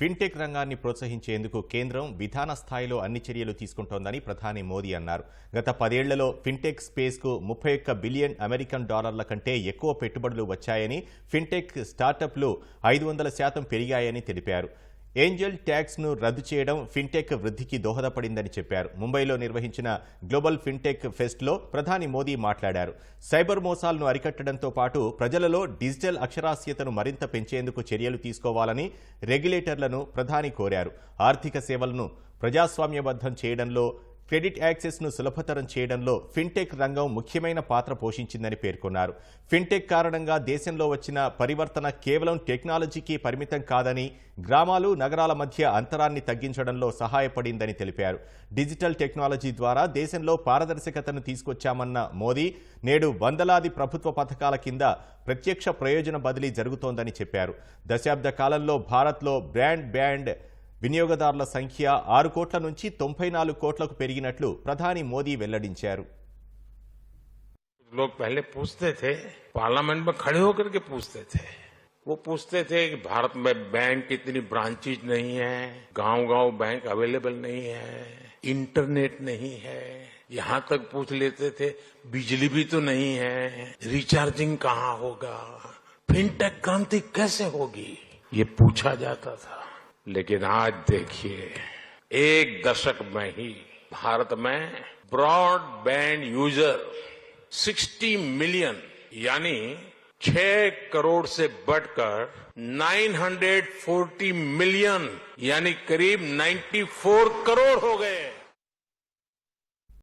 Fintech రంగాన్ని ప్రోత్సహించేందుకు కేంద్రం విధాన స్థాయిలో అన్ని చర్యలు తీసుకుంటోందని ప్రధాని మోదీ అన్నారు. గత పదేళ్ళలో ఫిన్టెక్ స్పేస్కు ముప్పై ఒక్క బిలియన్ అమెరికన్ డాలర్ల కంటే ఎక్కువ పెట్టుబడులు వచ్చాయని ఫిన్టెక్ స్టార్టప్లు ఐదు వందల శాతం పెరిగాయని తెలిపారు. ఏంజల్ ట్యాక్స్ను రద్దు చేయడం ఫిన్టెక్ వృద్ధికి దోహదపడిందని చెప్పారు. ముంబైలో నిర్వహించిన గ్లోబల్ ఫిన్టెక్ ఫెస్ట్లో ప్రధాని మోదీ మాట్లాడారు. సైబర్ మోసాలను అరికట్టడంతో పాటు ప్రజలలో డిజిటల్ అక్షరాస్యతను మరింత పెంచేందుకు చర్యలు తీసుకోవాలని రెగ్యులేటర్లను ప్రధాని కోరారు. ఆర్థిక సేవలను ప్రజాస్వామ్యబద్ధం చేయడంలో క్రెడిట్ యాక్సెస్ను సులభతరం చేయడంలో ఫిన్టెక్ రంగం ముఖ్యమైన పాత్ర పోషించిందని పేర్కొన్నారు. ఫిన్టెక్ కారణంగా దేశంలో వచ్చిన పరివర్తన కేవలం టెక్నాలజీకి పరిమితం కాదని గ్రామాలు నగరాల మధ్య అంతరాన్ని తగ్గించడంలో సహాయపడిందని తెలిపారు. డిజిటల్ టెక్నాలజీ ద్వారా దేశంలో పారదర్శకతను తీసుకొచ్చామన్న మోదీ నేడు వందలాది ప్రభుత్వ పథకాల కింద ప్రత్యక్ష ప్రయోజన బదిలీ జరుగుతోందని చెప్పారు. దశాబ్ద కాలంలో భారత్లో బ్రాండ్ బ్యాండ్ వినియోగదారుల సంఖ్య ఆరు కోట్ల నుంచి తొంభై నాలుగు కోట్లకు పెరిగినట్లు ప్రధాని మోదీ వెల్లడించారు लोग पहले पूछते थे पार्लियामेंट में खड़े होकर के पूछते थे वो पूछते थे कि भारत में बैंक कितनी ब्रांचेज नहीं है गांव गांव बैंक अवेलेबल नहीं है इंटरनेट नहीं है यहाँ तक पूछ लेते थे बिजली भी तो नहीं है रिचार्जिंग कहाँ होगा फिनटेक क्रांति कैसे होगी ये पूछा जाता था लेकिन आज देखिए, एक दशक में ही भारत में ब्रॉडबैंड यूज़र 60 मिलियन, यानी 6 करोड़ से बढ़कर 940 मिलियन, यानी करीब 94 करोड़ हो गए